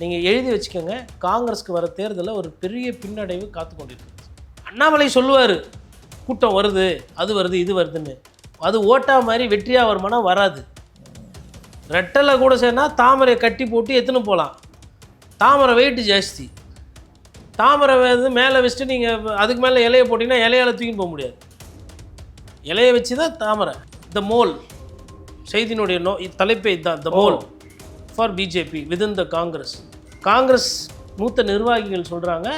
நீங்கள் எழுதி வச்சுக்கோங்க காங்கிரஸ்க்கு வர தேர்தலில் ஒரு பெரிய பின்னடைவு காத்து கொண்டிருக்கு. அண்ணாமலை சொல்லுவார் கூட்டம் வருது அது வருது இது வருதுன்னு. அது ஓட்டா மாதிரி வெற்றியாக வருமானா வராது. ரெட்டலை கூட சேர்னா தாமரையை கட்டி போட்டு எத்துன்னு போகலாம் தாமரை வெயிட் ஜாஸ்தி. தாமரை வந்து மேலே வச்சுட்டு நீங்கள் அதுக்கு மேலே இலையை போட்டிங்கன்னா இலையால் தூக்கின்னு போக முடியாது. இலையை வச்சு தான் தாமரை. த மோல் செய்தியினுடைய நோ தலைப்பே இதுதான். The mole for BJP within the Congress Congress மூத்த நிர்வாகிகள் சொல்கிறாங்க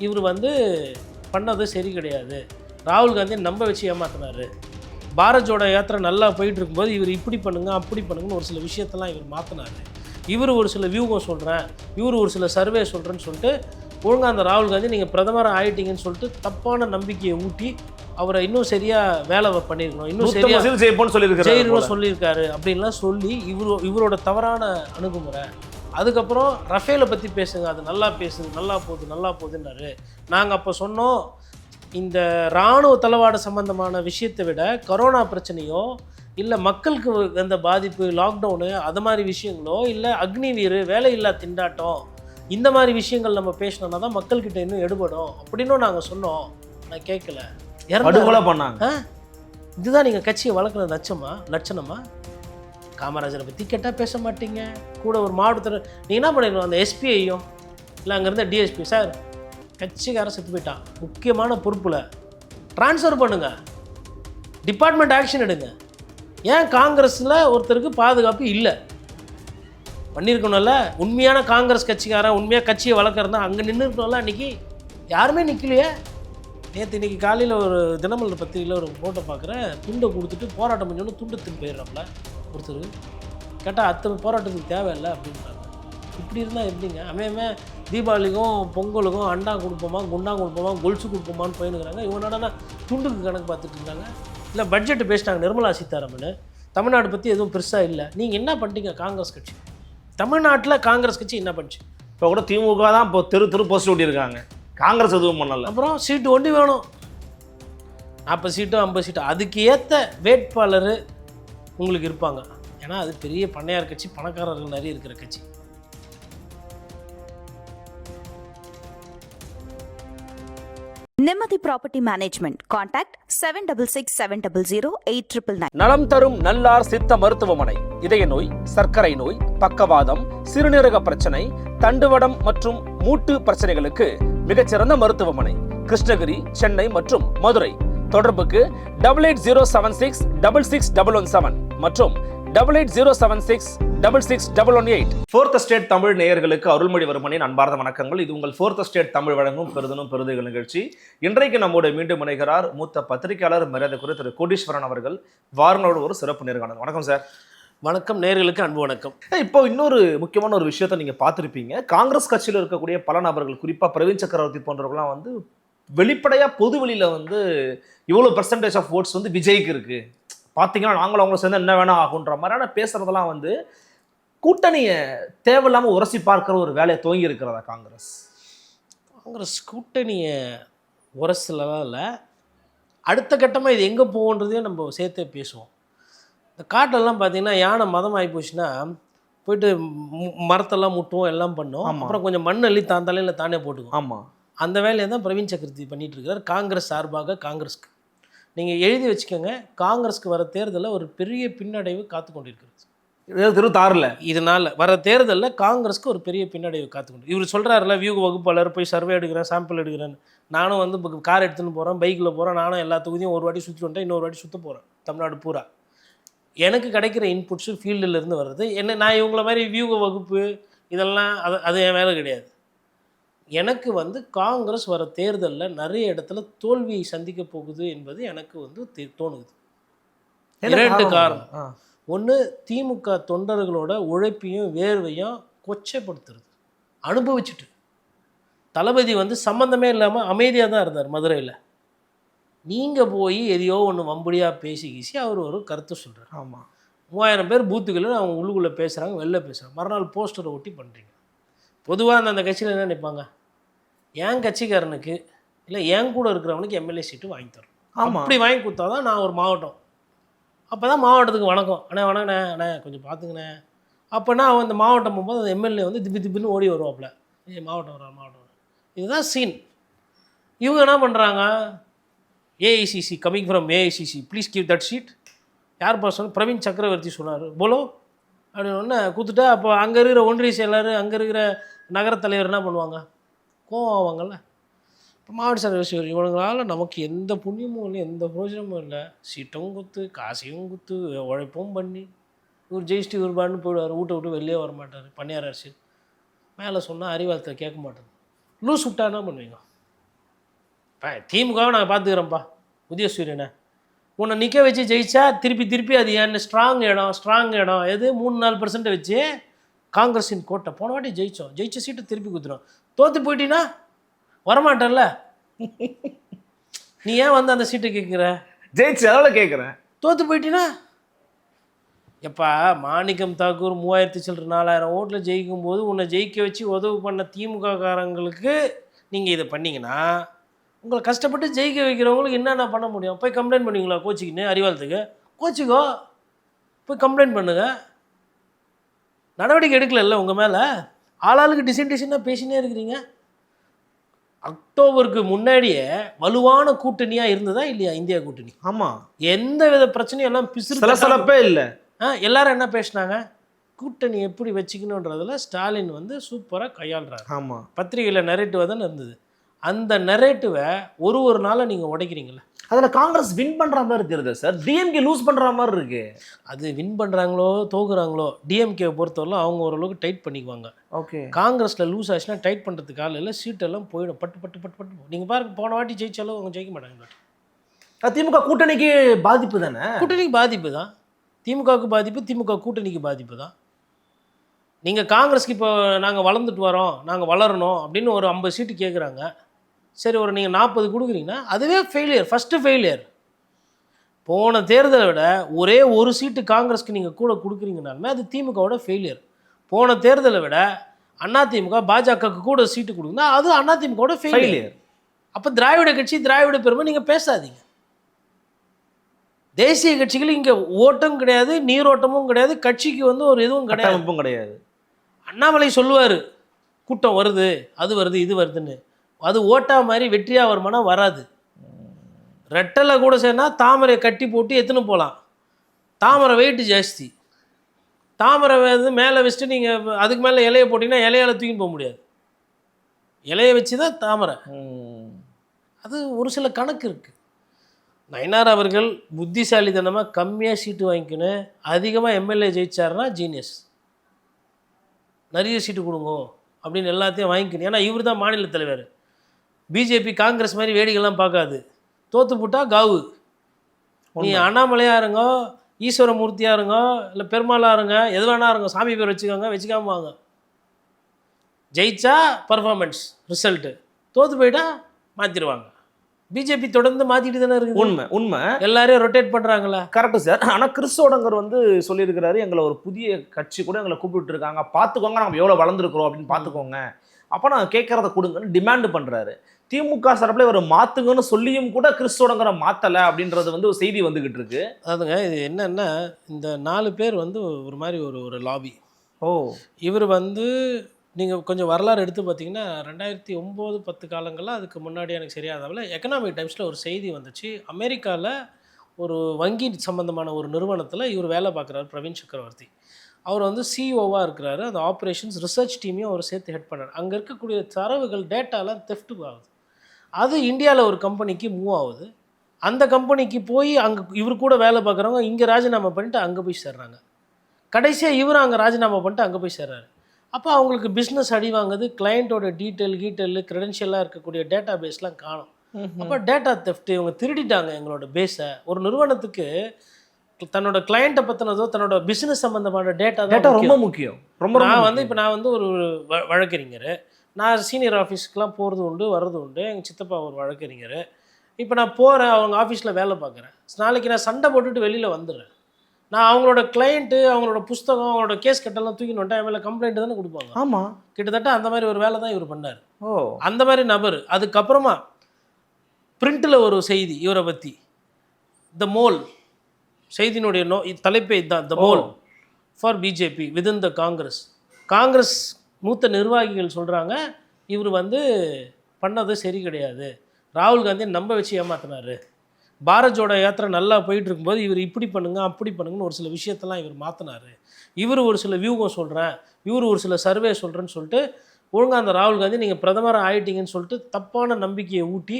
இவர் வந்து பண்ணது சரி கிடையாது. ராகுல் காந்தி நம்ப வச்சு ஏமாத்தினாரு. பாரத் ஜோடோ யாத்திரை நல்லா போயிட்டு இருக்கும்போது இவர் இப்படி பண்ணுங்க அப்படி பண்ணுங்கன்னு ஒரு சில விஷயத்தெல்லாம் இவர் மாற்றினாரு இவர் ஒரு சில வியூகம் சொல்கிறேன் இவர் ஒரு சில சர்வே சொல்கிறேன்னு சொல்லிட்டு ஒழுங்கா அந்த ராகுல் காந்தி நீங்கள் பிரதமராக ஆயிட்டீங்கன்னு சொல்லிட்டு தப்பான நம்பிக்கையை ஊட்டி அவரை இன்னும் சரியாக வேலை பண்ணியிருக்கணும் இன்னும் சரியாக ஜெயிலும் சொல்லியிருக்காரு அப்படின்லாம் சொல்லி இவரு இவரோட தவறான அணுகுமுறை அதுக்கப்புறம் ரஃபேலை பற்றி பேசுங்க அது நல்லா பேசுது நல்லா போகுது நல்லா போகுதுன்னாரு நாங்கள் அப்போ சொன்னோம் இந்த இராணுவ தளவாட சம்பந்தமான விஷயத்தை விட கொரோனா பிரச்சனையோ இல்லை மக்களுக்கு அந்த பாதிப்பு லாக்டவுனு அது மாதிரி விஷயங்களோ இல்லை அக்னிவீர் வேலையில்லா திண்டாட்டம் இந்த மாதிரி விஷயங்கள் நம்ம பேசினோம்னா தான் மக்கள்கிட்ட இன்னும் எடுபடும் அப்படின்னும் நாங்கள் சொன்னோம். நான் கேட்கல. படுகொலை பண்ணாங்க. இதுதான் நீங்கள் கட்சியை வளர்க்குற லட்சமா லட்சணமா? காமராஜரை பற்றி கேட்டால் பேச மாட்டீங்க. கூட ஒரு மாவட்டத்தில் நீங்கள் என்ன பண்ணிடணும் அந்த எஸ்பிஐயும் இல்லை அங்கே இருந்த டிஎஸ்பி சார் கட்சிக்காரன் செத்து போயிட்டான். முக்கியமான பொறுப்பில். ட்ரான்ஸ்ஃபர் பண்ணுங்க. டிபார்ட்மெண்ட் ஆக்ஷன் எடுங்க. ஏன் காங்கிரஸில் ஒருத்தருக்கு பாதுகாப்பு இல்லை? பண்ணியிருக்கணும்ல உண்மையான காங்கிரஸ் கட்சிக்காரன் உண்மையாக கட்சியை வளர்க்குறதா அங்கே நின்று இருக்கணும்ல அன்றைக்கி யாருமே நிற்கலையே நேற்று இன்னைக்கு காலையில் ஒரு தினமலர் பத்திரிகையில் ஒரு ஃபோட்டோ பார்க்குறேன் துண்டை கொடுத்துட்டு போராட்டம் பண்ணோன்னு துண்டு தின்னு போயிடுறாப்புல. ஒருத்தர் கேட்டால் அத்தனை போராட்டத்துக்கு தேவையில்லை அப்படின்றாங்க. இப்படி இருந்தால் எப்படிங்க? அவன் தீபாவளிக்கும் பொங்கலுக்கும் அண்டா கொடுப்போமா குண்டா கொடுப்போமா கொலுசு கொடுப்போமான்னு போயினுக்கிறாங்க இவன் என்னடா துண்டுக்கு கணக்கு பார்த்துட்டு இருக்காங்க. இல்லை பட்ஜெட் பேசிட்டாங்க. நிர்மலா சீதாராமன். தமிழ்நாடு பற்றி எதுவும் பெருசாக இல்லை. நீங்கள் என்ன பண்ணிட்டீங்க காங்கிரஸ் கட்சி? தமிழ்நாட்டில் காங்கிரஸ் கட்சி என்ன பண்ணுச்சு? இப்போ கூட திமுக தான் இப்போ தெரு தெரு போஸ்ட் ஓட்டியிருக்காங்க காங்கிரஸ் எதுவும் பண்ணல. அப்புறம் சீட்டு ஒண்டி வேணும். நாற்பது சீட்டு ஐம்பது சீட்டு. அதுக்கு ஏற்ற வேட்பாளர் உங்களுக்கு இருப்பாங்க. ஏன்னா அது பெரிய பண்ணையார் கட்சி பணக்காரர்கள் நிறைய இருக்கிற கட்சி. Nimati Property Management. Contact 766700 நலம் தரும் நல்லார் சித்த மருத்துவமனை. இதய நோய் சர்க்கரை நோய் பக்கவாதம் சிறுநீரக பிரச்சனை தண்டுவடம் மற்றும் மூட்டு பிரச்சனைகளுக்கு மிகச்சிறந்த மருத்துவமனை. கிருஷ்ணகிரி சென்னை மற்றும் மதுரை. தொடர்புக்கு double eight zero seven six double six double one seven மற்றும் double eight zero seven six double six double one eight fourth state Tamil நேயர்களுக்கு அருள்மொழிவர்மனின் அன்பார்ந்த வணக்கங்கள். இது உங்கள் ஃபோர்த் ஸ்டேட் தமிழ் வழங்கும் பெருதனும் பெருதுகள் நிகழ்ச்சி. இன்றைக்கு நம்மோடு மீண்டும் இணைகிறார் மூத்த பத்திரிகையாளர் மரியாதைக்குரிய திரு கோடீஸ்வரன் அவர்கள். வாரங்களோட ஒரு சிறப்பு நேர்காணல். வணக்கம் சார். வணக்கம் நேர்களுக்கு அன்பு வணக்கம். இப்போ இன்னொரு முக்கியமான ஒரு விஷயத்தை நீங்க பார்த்திருப்பீங்க. காங்கிரஸ் கட்சியில் இருக்கக்கூடிய பல நபர்கள் குறிப்பா பிரவீன் சக்கரவர்த்தி போன்றவர்கள்லாம் வந்து வெளிப்படையா பொது வெளியில வந்து இவ்வளவு பெர்சன்டேஜ் ஆஃப் ஓட்ஸ் வந்து விஜய்க்கு இருக்கு. பாத்தீங்கன்னா நாங்களும் அவங்கள சேர்ந்து என்ன வேணா ஆகுன்ற மாதிரியான பேசுறதெல்லாம் வந்து கூட்டணியை தேவையில்லாம உரசி பார்க்கிற ஒரு வேலையை துவங்கி இருக்கிறதா காங்கிரஸ்? காங்கிரஸ் கூட்டணியை உரசலாம் இல்லை. அடுத்த கட்டமாக இது எங்கே போகுன்றதையும் நம்ம சேர்த்தே பேசுவோம். இந்த காட்டெல்லாம் பார்த்தீங்கன்னா யானை மதம் ஆகி போச்சுன்னா போயிட்டு மு- மரத்தெல்லாம் முட்டுவோம் எல்லாம் பண்ணும். அப்புறம் கொஞ்சம் மண் அள்ளி தான் தலையில் தானே போட்டுக்கும் ஆமா. அந்த வேலையை தான் பிரவீன் சக்கரவர்த்தி பண்ணிட்டு இருக்கார் காங்கிரஸ் சார்பாக காங்கிரஸ்க்கு. நீங்கள் எழுதி வச்சுக்கோங்க காங்கிரஸ்க்கு வர தேர்தலில் ஒரு பெரிய பின்னடைவு காத்து கொண்டிருக்கிறது. இருபத்தாறுல இதனால் வர தேர்தலில் காங்கிரஸ்க்கு ஒரு பெரிய பின்னடைவு காத்துக்கொண்டு இவர் சொல்கிறாருல வியூக வகுப்பாளர் போய் சர்வே எடுக்கிறேன் சாம்பிள் எடுக்கிறேன்னு. நானும் வந்து கார் எடுத்துன்னு போகிறேன் பைக்கில் போகிறேன் நானும் எல்லா தொகுதியும் ஒரு வாட்டி சுற்றி வந்துட்டேன் இன்னொரு வாட்டி சுற்ற போகிறேன் தமிழ்நாடு பூரா. எனக்கு கிடைக்கிற இன்புட்ஸு ஃபீல்டுலேருந்து வர்றது என்ன நான் இவங்கள மாதிரி வியூக வகுப்பு இதெல்லாம் அது அது என் வேலை கிடையாது. எனக்கு வந்து காங்கிரஸ் வர தேர்தலில் நிறைய இடத்துல தோல்வியை சந்திக்க போகுது என்பது எனக்கு வந்து தோணுது. இரண்டு காரணம். ஒன்று திமுக தொண்டர்களோட உழைப்பையும் வேர்வையும் கொச்சைப்படுத்துறது. அனுபவிச்சுட்டு. தளபதி வந்து சம்மந்தமே இல்லாமல் அமைதியாக தான் இருந்தார் மதுரையில். நீங்கள் போய் எதையோ ஒன்று வம்படியாக பேசி கீசி அவர் ஒரு கருத்து சொல்கிறார் ஆமா. மூவாயிரம் பேர் பூத்துக்களில் அவங்க உள்ளுக்குள்ளே பேசுகிறாங்க வெளில பேசுகிறாங்க மறுநாள் போஸ்டரை ஒட்டி பண்ணுறீங்க பொதுவாக அந்த அந்த கட்சியில் என்ன நினைப்பாங்க? என் கட்சிக்காரனுக்கு இல்லை என் கூட இருக்கிறவனுக்கு எம்எல்ஏ சீட்டு வாங்கி தரும் ஆமா. அப்படி வாங்கி கொடுத்தா தான் நான் ஒரு மாவட்டம். அப்போ தான் மாவட்டத்துக்கு வணக்கம். அண்ணே வணக்கண்ணே அண்ணே கொஞ்சம் பார்த்துங்கண்ணே அப்போனா அவன் இந்த மாவட்டம் போகும்போது அந்த எம்எல்ஏ வந்து திப்பி திப்பின்னு ஓடி வருவாப்புல. ஏ மாவட்டம் வரா மாவட்டம் வரா இதுதான் சீன் இவங்க என்ன பண்ணுறாங்க AICC coming from AICC please give that sheet யார் பர்சன் பிரவீன் சக்கரவர்த்தி சொன்னார். போலோ. அப்படின்னு ஒன்று கொடுத்துட்டா அப்போ அங்கே இருக்கிற ஒன்றிய செயலர் அங்கே இருக்கிற நகரத் தலைவர் என்ன பண்ணுவாங்க? கோவம் ஆவாங்கல்ல இப்போ மாவட்ட செயலர் இவனுங்களால நமக்கு எந்த புண்ணியமும் இல்லை எந்த பிரோஜனமும் இல்லை. சீட்டும் குத்து காசையும் குத்து உழைப்பும் பண்ணி இவர் ஜெயிச்சுட்டு இவர் பாட்டுன்னு போயிடுவார் வீட்டை விட்டு வெளியே வர மாட்டார் பண்ணியார் அரசியல் மேலே சொன்னால் அறிவாளத்தை கேட்க மாட்டேன். லூஸ் விட்டா என்ன பண்ணுவீங்க? இப்போ திமுகவை நாங்கள் பார்த்துக்கிறோம்ப்பா உதயசூரியனை. உன்னை நிற்க வச்சு ஜெயிச்சா திருப்பி திருப்பி அது என்ன ஸ்ட்ராங் இடம் ஸ்ட்ராங் இடம். எது? மூணு நாலு பர்சன்ட் வச்சு காங்கிரஸின் கோட்டை. போன வாட்டி ஜெயித்தோம் ஜெயிச்ச சீட்டை திருப்பி குத்துறோம் தோற்று போயிட்டீங்கன்னா வரமாட்டேன்ல. நீ ஏன் வந்து அந்த சீட்டை கேட்குற ஜெயிச்சு அதனால கேட்குறேன் தோற்று போயிட்டீங்கன்னா எப்பா மாணிக்கம் தாக்கூர் மூவாயிரத்தி சில்லற நாலாயிரம் ஓட்டில் ஜெயிக்கும் போது உன்னை ஜெயிக்க வச்சு உதவு பண்ண திமுக காரங்களுக்கு நீங்கள் இதை பண்ணீங்கன்னா உங்களை கஷ்டப்பட்டு ஜெயிக்க வைக்கிறவங்களுக்கு என்னென்ன பண்ண முடியும்? போய் கம்ப்ளைண்ட் பண்ணுவீங்களா கோச்சிக்கின்னு அறிவாளத்துக்கு? கோச்சிக்கோ. போய் கம்ப்ளைண்ட் பண்ணுங்க. நடவடிக்கை எடுக்கலல்ல உங்கள் மேலே? ஆளாளுக்கு டிசைன் டிசைனாக பேசினே இருக்கிறீங்க. அக்டோபருக்கு முன்னாடியே வலுவான கூட்டணியாக இருந்ததா இல்லையா இந்தியா கூட்டணி? ஆமா. எந்த வித பிரச்சனையும் எல்லாம் பிசிறு சலசலப்பே இல்ல. ஆ எல்லாரும் என்ன பேசினாங்க? கூட்டணி எப்படி வச்சுக்கணுன்றதுல ஸ்டாலின் வந்து சூப்பராக கையாளுறாரு. ஆமா. பத்திரிகையில் நெரேட்டிவாக தானே இருந்தது. அந்த நெரேட்டிவை ஒரு ஒரு நாளை நீங்கள் உடைக்கிறீங்களே அதுல காங்கிரஸ் வின் பண்ற மாதிரி தெரியுது சார். டிஎம்கே லூஸ் பண்ற மாதிரி இருக்கு. அது வின் பண்ணுறாங்களோ தோக்குறாங்களோ டிஎம்கேவை பொறுத்தவரை அவங்க ஓரளவுக்கு டைட் பண்ணிக்குவாங்க. ஓகே. காங்கிரஸில் லூஸ் ஆச்சுன்னா டைட் பண்ணுறதுக்கு ஆள் இல்லை சீட்டெல்லாம் போயிடும். பட்டு பட்டு பட்டு பட்டு நீங்கள் பாருங்க போன வாட்டி ஜெயிச்சாலும் அவங்க ஜெயிக்க மாட்டாங்க. திமுக கூட்டணிக்கு பாதிப்பு தானே? கூட்டணிக்கு பாதிப்பு தான். திமுகவுக்கு பாதிப்பு திமுக கூட்டணிக்கு பாதிப்பு தான். நீங்கள் காங்கிரஸ்க்கு இப்போ நாங்கள் வளர்ந்துட்டு வரோம் நாங்கள் வளரணும் அப்படின்னு ஒரு ஐம்பது சீட்டு கேட்குறாங்க சரி ஒரு நீங்கள் நாற்பது கொடுக்குறீங்கன்னா அதுவே ஃபெயிலியர் ஃபஸ்ட்டு ஃபெயிலியர் போன தேர்தலை விட ஒரே ஒரு சீட்டு காங்கிரஸ்க்கு நீங்கள் கூட கொடுக்குறீங்கனாலுமே அது திமுகவோட ஃபெயிலியர் போன தேர்தலை விட அதிமுக பாஜகவுக்கு கூட சீட்டு கொடுக்குன்னா அது அதிமுகவோட ஃபெயிலியர் ஃபெயிலியர் அப்போ திராவிட கட்சி திராவிட பெருமை நீங்கள் பேசாதீங்க. தேசிய கட்சிகள் இங்கே ஓட்டம் கிடையாது நீரோட்டமும் கிடையாது கட்சிக்கு வந்து ஒரு இதுவும் கிடையாது. கிடையாது. அண்ணாமலை சொல்லுவார் கூட்டம் வருது அது வருது இது வருதுன்னு. அது ஓட்டா மாதிரி வெற்றியா வருமானா வராது. ரெட்டலை கூட சேர்னா தாமரை கட்டி போட்டு எத்துன்னு போகலாம் தாமரை வெயிட் ஜாஸ்தி. தாமரை வந்து மேலே வச்சுட்டு நீங்கள் அதுக்கு மேலே இலையை போட்டிங்கன்னா இலையால தூக்கின்னு போக முடியாது. இலையை வச்சு தான் தாமரை. அது ஒரு சில கணக்கு இருக்குது நயனார் அவர்கள் புத்திசாலித்தனமாக கம்மியாக சீட்டு வாங்கிக்கணும் அதிகமாக எம்எல்ஏ ஜெயிச்சாருன்னா ஜீனியஸ் நிறைய சீட்டு கொடுங்க அப்படின்னு எல்லாத்தையும் வாங்கிக்கணும் ஏன்னா இவர் தான் மாநில தலைவர். பிஜேபி காங்கிரஸ் மாதிரி வேடிக்கைலாம் பார்க்காது. தோத்து போட்டா காவு. நீ அண்ணாமலையா இருங்க ஈஸ்வரமூர்த்தியா இருங்க இல்லை பெருமாளா இருங்க எது வேணா இருங்க சாமி பேர் வச்சுக்கோங்க வச்சுக்காம வாங்க. ஜெயிச்சா பர்ஃபார்மன்ஸ் ரிசல்ட்டு தோத்து போயிட்டா மாற்றிடுவாங்க பிஜேபி தொடர்ந்து மாற்றிட்டு தானே இருக்குது. உண்மை உண்மை. எல்லாரையும் ரொட்டேட் பண்ணுறாங்களா கரெக்டு சார் ஆனா கிறிஸ்தோடங்கர் வந்து சொல்லியிருக்கிறாரு எங்களை ஒரு புதிய கட்சி கூட எங்களை கூப்பிட்டு இருக்காங்க பார்த்துக்கோங்க நம்ம எவ்வளவு வளர்ந்துருக்கிறோம் அப்படின்னு பார்த்துக்கோங்க. அப்போ நான் கேட்கறத கொடுங்கன்னு டிமாண்ட் பண்றாரு. திமுக சார்பில் இவர் மாத்துங்கன்னு சொல்லியும் கூட கிறிஸ்தோடங்கரை மாத்தல அப்படின்றது வந்து ஒரு செய்தி வந்துகிட்டு இருக்கு. அதாவதுங்க இது என்னன்னா இந்த நாலு பேர் வந்து ஒரு மாதிரி ஒரு ஒரு லாபி ஓ. இவர் வந்து நீங்கள் கொஞ்சம் வரலாறு எடுத்து பார்த்தீங்கன்னா ரெண்டாயிரத்தி ஒம்பது பத்து காலங்களில் அதுக்கு முன்னாடி எனக்கு சரியாதவில் எக்கனாமிக் டைம்ஸில் ஒரு செய்தி வந்துச்சு. அமெரிக்காவில் ஒரு வங்கி சம்மந்தமான ஒரு நிறுவனத்தில் இவர் வேலை பார்க்குறாரு பிரவீன் சக்கரவர்த்தி. அவர் வந்து சிஓவாக இருக்கிறாரு. அந்த ஆப்ரேஷன்ஸ் ரிசர்ச் டீமையும் அவர் சேர்த்து ஹெட் பண்ணார். அங்கே இருக்கக்கூடிய தரவுகள் டேட்டாலாம் தெஃப்ட் ஆகுது. அது இந்தியாவில் ஒரு கம்பெனிக்கு மூவ் ஆகுது. அந்த கம்பெனிக்கு போய் அங்கே இவர் கூட வேலை பார்க்குறவங்க இங்கே ராஜினாமா பண்ணிட்டு அங்கே போய் சேர்றாங்க. கடைசியாக இவரும் அங்கே ராஜினாமா பண்ணிட்டு அங்கே போய் சேர்றாரு. அப்போ அவங்களுக்கு பிஸ்னஸ் அடி வாங்குது. கிளையண்ட்டோட டீட்டெயில் கீட்டெயில் க்ரெடென்ஷியலாக இருக்கக்கூடிய டேட்டா பேஸ்லாம் காணும் அப்போ டேட்டா தெஃப்ட் இவங்க திருடிட்டாங்க எங்களோட பேஸை ஒரு நிறுவனத்துக்கு தன்னோட கிளையண்ட்டை பற்றினதோ தன்னோட பிஸ்னஸ் சம்மந்தமான டேட்டா டேட்டா ரொம்ப முக்கியம். ரொம்ப நான் வந்து. இப்போ நான் வந்து ஒரு வழக்கறிஞர். நான் சீனியர் ஆஃபீஸ்க்குலாம் போகிறது உண்டு வர்றது உண்டு. எங்கள் சித்தப்பா ஒரு வழக்கறிஞர். இப்போ நான் போகிறேன் அவங்க ஆஃபீஸில் வேலை பார்க்குறேன். நாளைக்கு நான் சண்டை போட்டுட்டு வெளியில் வந்துடுறேன். நான் அவங்களோட கிளையண்ட்டு அவங்களோட புஸ்தகம் அவங்களோட கேஸ் கட்டெல்லாம் தூக்கின்னு வந்துட்டா என் மேலே கம்ப்ளைண்ட் தானே கொடுப்பாங்க. ஆமா. கிட்டத்தட்ட அந்த மாதிரி ஒரு வேலை தான் இவர் பண்ணார். ஓ. அந்த மாதிரி நபர். அதுக்கப்புறமா பிரிண்டில் ஒரு செய்தி இவரை பற்றி த மோல் செய்தியினுடைய நோ தலைப்பே இதுதான் the mole for BJP within the Congress Congress மூத்த நிர்வாகிகள் சொல்கிறாங்க இவர் வந்து பண்ணது சரி கிடையாது. ராகுல் காந்தியை நம்ப வச்சு ஏமாத்தினாரு. பாரத் ஜோடோ யாத்திரை நல்லா போயிட்டு இருக்கும்போது இவர் இப்படி பண்ணுங்க அப்படி பண்ணுங்கன்னு ஒரு சில விஷயத்தெல்லாம் இவர் மாற்றினாரு இவர் ஒரு சில வியூகம் சொல்கிறேன் இவர் ஒரு சில சர்வே சொல்கிறேன்னு சொல்லிட்டு ஒழுங்கா அந்த ராகுல் காந்தி நீங்கள் பிரதமராக ஆயிட்டீங்கன்னு சொல்லிட்டு தப்பான நம்பிக்கையை ஊட்டி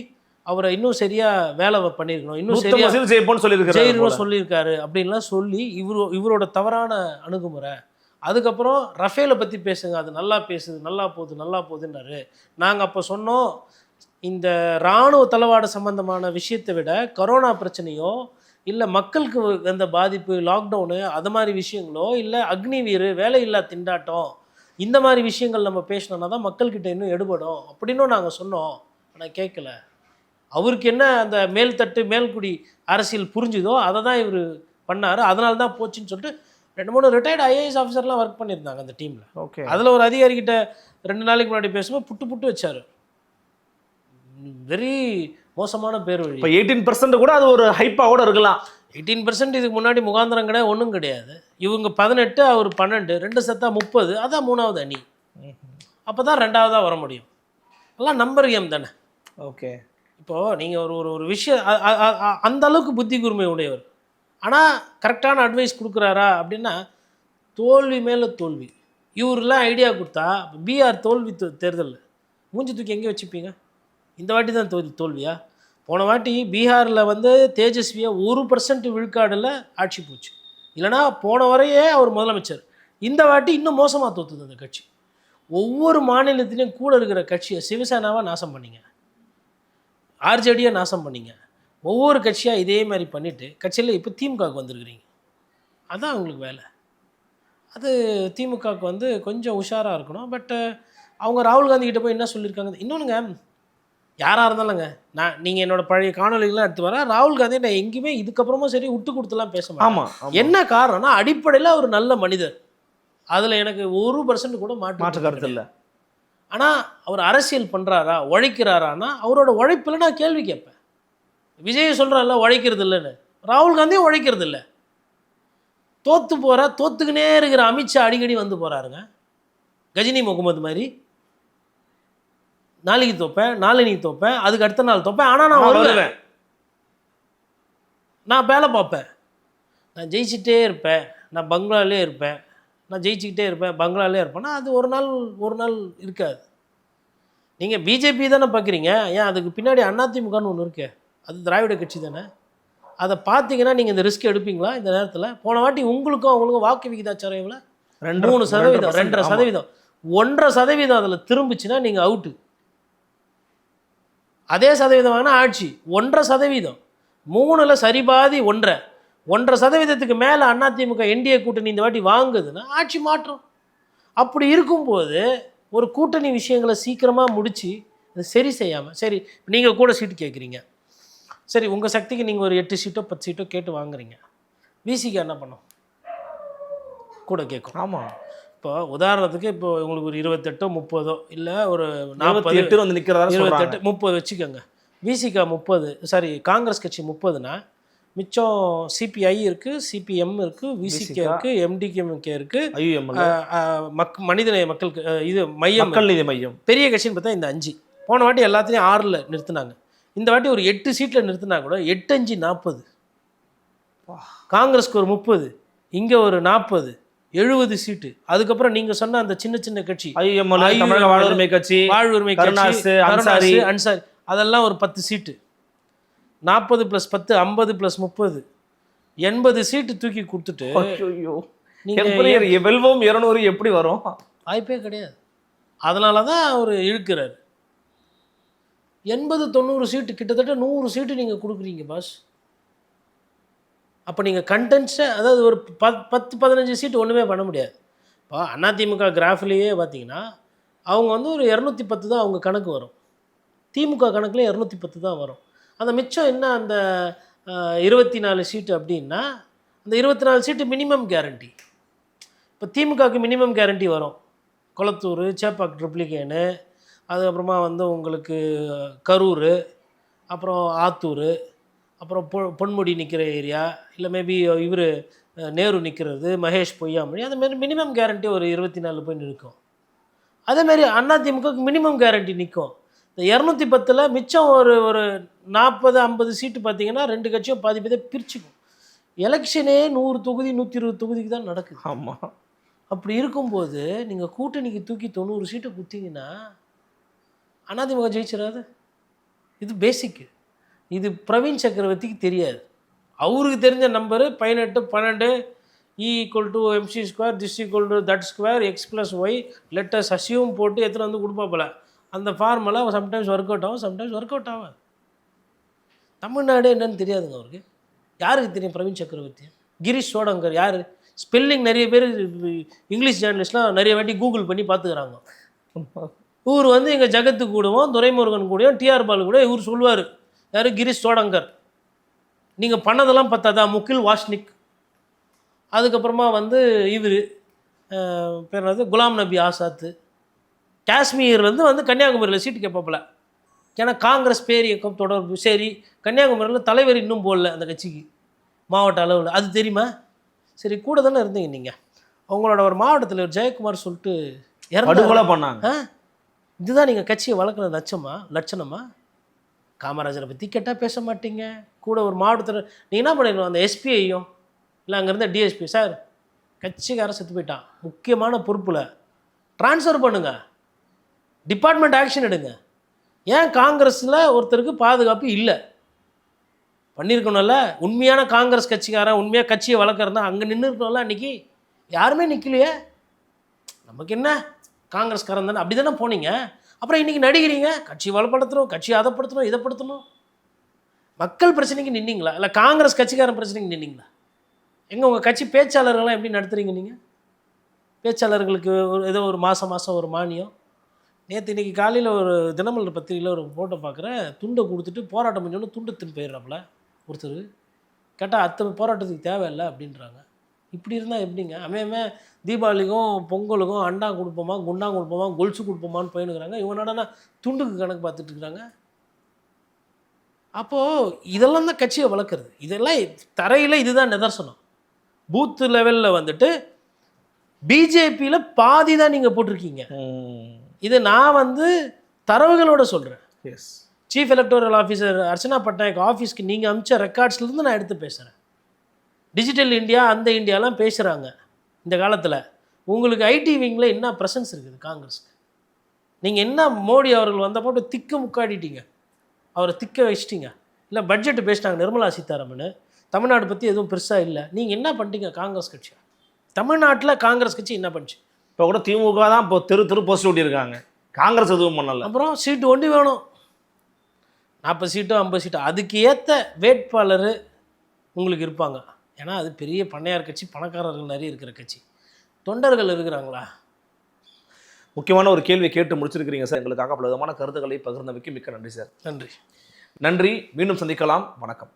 அவரை இன்னும் சரியாக வேலை பண்ணியிருக்கணும். இன்னும் நூத்தம்பது சரியா சீட் ஜெயிப்போம்னு சொல்லியிருக்காரு சொல்லியிருக்காரு அப்படின்லாம் சொல்லி இவரு இவரோட தவறான அணுகுமுறை. அதுக்கப்புறம் ரஃபேலை பற்றி பேசுங்க. அது நல்லா பேசுது நல்லா போகுது நல்லா போகுதுன்னாரு நாங்கள் அப்போ சொன்னோம் இந்த இராணுவ தளவாட சம்பந்தமான விஷயத்தை விட கரோனா பிரச்சனையோ இல்லை மக்களுக்கு அந்த பாதிப்பு லாக்டவுனு அது மாதிரி விஷயங்களோ இல்லை அக்னிவீர் வேலையில்லா திண்டாட்டம் இந்த மாதிரி விஷயங்கள் நம்ம பேசினோன்னா தான் மக்கள்கிட்ட இன்னும் எடுபடும். அப்படின்னும் நாங்கள் சொன்னோம். ஆனால் கேட்கல அவருக்கு என்ன அந்த மேல்தட்டு மேல்குடி அரசியல் புரிஞ்சுதோ அதை தான் இவர் பண்ணார். அதனால தான் போச்சுன்னு சொல்லிட்டு ரெண்டு மூணு ரிட்டையர்டு ஐஏஎஸ் ஆஃபீஸர்லாம் ஒர்க் பண்ணியிருந்தாங்க அந்த டீமில் ஓகே. அதில் ஒரு அதிகாரிகிட்ட ரெண்டு நாளைக்கு முன்னாடி பேசும்போது புட்டு புட்டு வச்சார். வெரி மோசமான பேர் வழி இப்போ எயிட்டீன் பர்சன்ட் கூட அது ஒரு ஹைப்பாக கூட இருக்கலாம். எயிட்டீன் பர்சன்ட் இதுக்கு முன்னாடி முகாந்திரம் கிடையாது ஒன்றும் கிடையாது. இவங்க பதினெட்டு அவர் பன்னெண்டு ரெண்டு சத்தா முப்பது அதான் மூணாவது அணி. அப்போ தான் ரெண்டாவதாக வர முடியும். எல்லாம் நம்பர் கேம் தானே. ஓகே. இப்போது நீங்கள் ஒரு ஒரு ஒரு விஷயம் அந்த அளவுக்கு புத்தி கூர்மை உடையவர். ஆனால் கரெக்டான அட்வைஸ் கொடுக்குறாரா அப்படின்னா தோல்வி மேலே தோல்வி. இவரெலாம் ஐடியா கொடுத்தா பிஆர் தோல்வி தேர்தலில். மூஞ்சி தூக்கி எங்கே வச்சுப்பீங்க? இந்த வாட்டி தான் தோல்வி தோல்வியா? போன வாட்டி பீகாரில் வந்து தேஜஸ்வியை ஒரு பர்சன்ட் விழுக்காடில் ஆட்சி போச்சு. இல்லைனா போன வரையே அவர் முதலமைச்சர். இந்த வாட்டி இன்னும் மோசமாக தோத்துது அந்த கட்சி. ஒவ்வொரு மாநிலத்திலையும் கூட இருக்கிற கட்சியை சிவசேனாவை நாசம் பண்ணீங்க. ஆர்ஜேடியை நாசம் பண்ணீங்க. ஒவ்வொரு கட்சியாக இதே மாதிரி பண்ணிவிட்டு கட்சியில் இப்போ திமுகவுக்கு வந்திருக்கிறீங்க. அதான் உங்களுக்கு வேலை. அது திமுகவுக்கு வந்து கொஞ்சம் உஷாராக இருக்கணும். பட்டு அவங்க ராகுல் காந்தி கிட்ட போய் என்ன சொல்லியிருக்காங்க? இன்னொன்றுங்க யாராக இருந்தாலுங்க நான் நீங்கள் என்னோட பழைய காணொலிகள்லாம் எடுத்து வரேன் ராகுல் காந்தி நான் எங்கேயுமே இதுக்கப்புறமும் சரி விட்டு கொடுத்துலாம் பேச மாட்டேன் ஆமா ஆமா. என்ன காரணம்னா அடிப்படையில் அவர் நல்ல மனிதர். அதில் எனக்கு ஒரு பர்சன்ட் கூட மாற்று மாற்று கருத்து இல்லை. ஆனால் அவர் அரசியல் பண்ணுறாரா உழைக்கிறாரான்னா அவரோட உழைப்பில் நான் கேள்வி கேட்பேன். விஜய் சொல்கிறான்ல உழைக்கிறது இல்லைன்னு ராகுல் காந்தியும் உழைக்கிறது இல்லை தோத்து போகிற தோத்துக்கினே இருக்கிற அமித்ஷா அடிக்கடி வந்து போகிறாருங்க கஜினி முகமது மாதிரி. நாளைக்கு தோப்பேன் நாளைக்கு தோப்பேன் அதுக்கு அடுத்த நாள் தோப்பேன் ஆனால் நான் வருவேன். நான் வேலை பார்ப்பேன். நான் ஜெயிச்சிட்டே இருப்பேன். நான் பங்களாலே இருப்பேன். நான் ஜெயிச்சுக்கிட்டே இருப்பேன் பங்களாலே இருப்பேன்னா அது ஒரு நாள் ஒரு நாள் இருக்காது. நீங்கள் பிஜேபி தானே பார்க்குறீங்க ஏன் அதுக்கு பின்னாடி அதிமுகன்னு ஒன்று இருக்கே. அது திராவிட கட்சி தானே. அதை பார்த்தீங்கன்னா நீங்கள் இந்த ரிஸ்க் எடுப்பீங்களா இந்த நேரத்தில்? போன வாட்டி உங்களுக்கும் அவங்களுக்கும் வாக்கு விகிதாச்சாரம் எவ்வளோ ரெண்டு மூணு சதவீதம் ரெண்டரை. சதவீதம். ஒன்றரை சதவீதம் அதில் திரும்பிச்சுன்னா நீங்கள் அவுட்டு அதே சதவீதம் வாங்கினா ஆட்சி. ஒன்றரை சதவீதம். மூணில் சரிபாதி ஒன்றரை. ஒன்றரை சதவீதத்துக்கு மேலே அதிமுக என்டிஏ கூட்டணி இந்த வாட்டி வாங்குதுன்னா ஆட்சி மாற்றம். அப்படி இருக்கும்போது ஒரு கூட்டணி விஷயங்களை சீக்கிரமாக முடித்து அதை சரி செய்யாமல் சரி நீங்கள் கூட சீட்டு கேட்குறீங்க சரி உங்கள் சக்திக்கு நீங்கள் ஒரு எட்டு சீட்டோ பத்து சீட்டோ கேட்டு வாங்குறீங்க. விசிக்கு என்ன பண்ணும்? கூட கேட்கும். ஆமா. இப்போ உதாரணத்துக்கு இப்போ உங்களுக்கு ஒரு இருபத்தெட்டோ முப்பதோ இல்லை ஒரு நாற்பது எட்டு வந்து சொல்றாங்க. இருபத்தெட்டு முப்பது வச்சுக்கோங்க. விசிகா முப்பது சாரி காங்கிரஸ் கட்சி முப்பதுனா மிச்சம் சிபிஐ இருக்குது சிபிஎம் இருக்குது விசிகே. இருக்குது எம்டிகேஎம்கே இருக்குது மக் மனிதநேய மக்களுக்கு இது மையம். மக்கள் நீதி மையம். பெரிய கட்சின்னு பார்த்தா இந்த அஞ்சு. போன வாட்டி எல்லாத்தையும் ஆறில் நிறுத்தினாங்க. இந்த வாட்டி ஒரு எட்டு சீட்டில் நிறுத்தினா கூட எட்டு அஞ்சு நாற்பது காங்கிரஸ்க்கு ஒரு முப்பது இங்கே ஒரு நாற்பது எழுபது சீட்டு. அதுக்கப்புறம் நீங்கள் சொன்ன அந்த சின்ன சின்ன கட்சி. வாழ்வுரிமை கட்சி வாழ்வுரிமை கட்சி. அன்சாரி. அதெல்லாம் ஒரு பத்து சீட்டு. நாற்பது ப்ளஸ் பத்து ஐம்பது ப்ளஸ் முப்பது. எண்பது சீட்டு தூக்கி கொடுத்துட்டு வெல்வோம் இருநூறு எப்படி வரும்? வாய்ப்பே கிடையாது. அதனால தான் அவர் இழுக்கிறார். எண்பது தொண்ணூறு சீட்டு கிட்டத்தட்ட நூறு சீட்டு நீங்கள் கொடுக்குறீங்க பாஸ் அப்போ நீங்கள் கண்டென்ட்ஸை அதாவது ஒரு பத் பத்து பதினஞ்சு சீட்டு ஒன்றுமே பண்ண முடியாது. இப்போ அதிமுக கிராஃப்லேயே பார்த்தீங்கன்னா அவங்க வந்து ஒரு இரநூத்தி பத்து தான் அவங்க கணக்கு வரும். திமுக கணக்கில் இரநூத்தி பத்து தான் வரும். அந்த மிச்சம் என்ன? அந்த இருபத்தி நாலு சீட்டு அப்படின்னா அந்த இருபத்தி நாலு சீட்டு மினிமம் கேரண்டி இப்போ திமுகவுக்கு மினிமம் கேரண்டி வரும். கொளத்தூர் சேப்பாக் ட்ரிப்ளிகேனு அதுக்கப்புறமா வந்து உங்களுக்கு கரூர் அப்புறம் ஆத்தூர் அப்புறம் பொ பொன்முடி நிற்கிற ஏரியா இல்லை மேபி இவர் நேரு நிற்கிறது மகேஷ் பொய்யாமொழி அந்த மாதிரி மினிமம் கேரண்டி ஒரு இருபத்தி நாலு போய் நிற்கும். அதேமாரி அதிமுகவுக்கு மினிமம் கேரண்டி நிற்கும் இந்த இரநூத்தி பத்தில் மிச்சம் ஒரு ஒரு நாற்பது ஐம்பது சீட்டு பார்த்தீங்கன்னா ரெண்டு கட்சியும் பாதி பாதி பிரிச்சுக்கும். எலெக்ஷனே நூறு தொகுதி நூற்றி இருபது தொகுதிக்கு தான் நடக்குது. ஆமா. அப்படி இருக்கும்போது நீங்கள் கூட்டணிக்கு தூக்கி தொண்ணூறு சீட்டை குத்திங்கன்னா அதிமுக ஜெயிச்சிடாது. இது பேசிக்கு இது பிரவீன் சக்கரவர்த்திக்கு தெரியாது. அவருக்கு தெரிஞ்ச நம்பரு பதினெட்டு பன்னெண்டு E equal to MC square this equal to that square X plus Y letters அசியும் போட்டு எத்தனை வந்து கொடுப்பாப்புல? அந்த ஃபார்முலா சம்டைம்ஸ் ஒர்க் அவுட் ஆகும் சம்டைம்ஸ் ஒர்க் அவுட் ஆகும் தமிழ்நாடு என்னன்னு தெரியாதுங்க அவருக்கு. யாருக்கு தெரியும் பிரவீன் சக்கரவர்த்தி? கிரீஷ் சோடங்கர் யார்? ஸ்பெல்லிங் நிறைய பேர் இங்கிலீஷ் ஜேர்னலிஸ்ட்லாம் நிறைய வாட்டி கூகுள் பண்ணி பார்த்துக்கிறாங்க. இவர் வந்து எங்கள் ஜகத்து கூடவும் துரைமுருகன் கூடயும் டிஆர் பால் கூட இவர் சொல்லுவார். யார்? கிரீஷ் சோடங்கர். நீங்கள் பண்ணதெல்லாம் பத்தாதா? முகில் வாஷ்னிக். அதுக்கப்புறமா வந்து இவர் பேர் குலாம் நபி ஆசாத்து. காஷ்மீர்லேருந்து வந்து கன்னியாகுமரியில் சீட்டு கேட்பாப்புல. ஏன்னா காங்கிரஸ் பேர் இயக்கம் தொடர்பு. சரி கன்னியாகுமரியில் தலைவர் இன்னும் போடல அந்த கட்சிக்கு. மாவட்ட அளவில். அது தெரியுமா? சரி கூட தானே இருந்தீங்க நீங்கள் உங்களோட ஒரு மாவட்டத்தில் ஒரு ஜெயக்குமார் சொல்லிட்டு. படுகொலை பண்ணாங்க. இதுதான் நீங்கள் கட்சியை வளர்க்குற லட்சமா? லட்சணமா? காமராஜரை பற்றி கேட்டால் பேச மாட்டீங்க. கூட ஒரு மாவட்டத்தில் நீ என்ன பண்ணிடணும் அந்த எஸ்பிஐயும் இல்லை அங்கே இருந்த டிஎஸ்பி சார் கட்சிக்காரன் செத்து போயிட்டான். முக்கியமான பொறுப்பில். ட்ரான்ஸ்ஃபர் பண்ணுங்க. டிபார்ட்மெண்ட் ஆக்ஷன் எடுங்க. ஏன் காங்கிரஸில் ஒருத்தருக்கு பாதுகாப்பு இல்லை? பண்ணியிருக்கணும்ல உண்மையான காங்கிரஸ் கட்சிக்காரன் உண்மையாக கட்சியை வளர்க்குறதா அங்கே நின்று இருக்கணும்ல அன்றைக்கி யாருமே நிற்கலையே நமக்கு என்ன? காங்கிரஸ்காரன் தானே. அப்படி தானே போனீங்க. அப்புறம் இன்றைக்கி நடிக்கிறீங்க. கட்சி வளப்படுத்தணும் கட்சி அதைப்படுத்தணும் இதைப்படுத்தணும் மக்கள் பிரச்சனைக்கு நின்னீங்களா? இல்லை காங்கிரஸ் கட்சிக்காரன் பிரச்சனைக்கு நின்னீங்களா? எங்கே உங்கள் கட்சி பேச்சாளர்கள்லாம் எப்படி நடத்துகிறீங்க நீங்கள் பேச்சாளர்களுக்கு ஒரு ஏதோ ஒரு மாதம் மாதம் ஒரு மானியம். நேற்று இன்னைக்கு காலையில் ஒரு தினமலர் பத்திரிகையில் ஒரு ஃபோட்டோ பார்க்குறேன் துண்டை கொடுத்துட்டு போராட்டம் பண்ணோன்னு துண்டு தின்னு போயிடுறாப்புல ஒருத்தர் கேட்டால் அத்தனை போராட்டத்துக்கு தேவையில்லை அப்படின்றாங்க. இப்படி இருந்தால் எப்படிங்க? அமையமே தீபாவளிக்கும் பொங்கலுக்கும் அண்டா கொடுப்போமா குண்டா கொடுப்போமா கொலுசு கொடுப்போமான்னு போயினுக்கிறாங்க இவனடனா துண்டுக்கு கணக்கு பார்த்துட்டு இருக்கிறாங்க அப்போது இதெல்லாம் தான் கட்சியை வளர்க்குறது. இதெல்லாம் தரையில் இதுதான் நிதர்சனம். பூத்து லெவலில் வந்துட்டு பிஜேபியில் பாதி தான் நீங்கள் போட்டிருக்கீங்க. இது நான் வந்து தரவுகளோட சொல்கிறேன் yes chief electoral officer Archana Patnaik ஆஃபீஸ்க்கு நீங்கள் அமிச்ச ரெக்கார்ட்ஸ்லேருந்து நான் எடுத்து பேசுகிறேன் டிஜிட்டல் இந்தியா அந்த இந்தியாலாம் பேசுகிறாங்க இந்த காலத்தில். உங்களுக்கு ஐடி விங்கில் என்ன ப்ரெசன்ஸ் இருக்குது காங்கிரஸ்க்கு? நீங்கள் என்ன மோடி அவர்கள் வந்த போட்டு திக்க முக்காடிட்டீங்க? அவரை திக்க வச்சிட்டீங்க? இல்லை பட்ஜெட் பேசிட்டாங்க நிர்மலா சீதாராமன். தமிழ்நாடு பற்றி எதுவும் பெருசாக இல்லை. நீங்கள் என்ன பண்ணிட்டீங்க காங்கிரஸ் கட்சி தமிழ்நாட்டில் காங்கிரஸ் கட்சி என்ன பண்ணுச்சு? இப்போ கூட திமுக தான் இப்போ தெரு தெரு போஸ்ட் ஓட்டியிருக்காங்க காங்கிரஸ் எதுவும் பண்ணல. அப்புறம் சீட்டு ஒண்டி வேணும். நாற்பது சீட்டோ ஐம்பது சீட்டோ அதுக்கு ஏற்ற வேட்பாளர் உங்களுக்கு இருப்பாங்க. ஏன்னா அது பெரிய பண்ணையார் கட்சி பணக்காரர்கள் நிறைய இருக்கிற கட்சி. தொண்டர்கள் இருக்கிறாங்களா? முக்கியமான ஒரு கேள்வி கேட்டு முடிச்சிருக்கிறீங்க சார். எங்களுக்காக பல விதமான கருத்துக்களை பகிர்ந்தமைக்கு மிக்க நன்றி சார். நன்றி. நன்றி. மீண்டும் சந்திக்கலாம். வணக்கம்.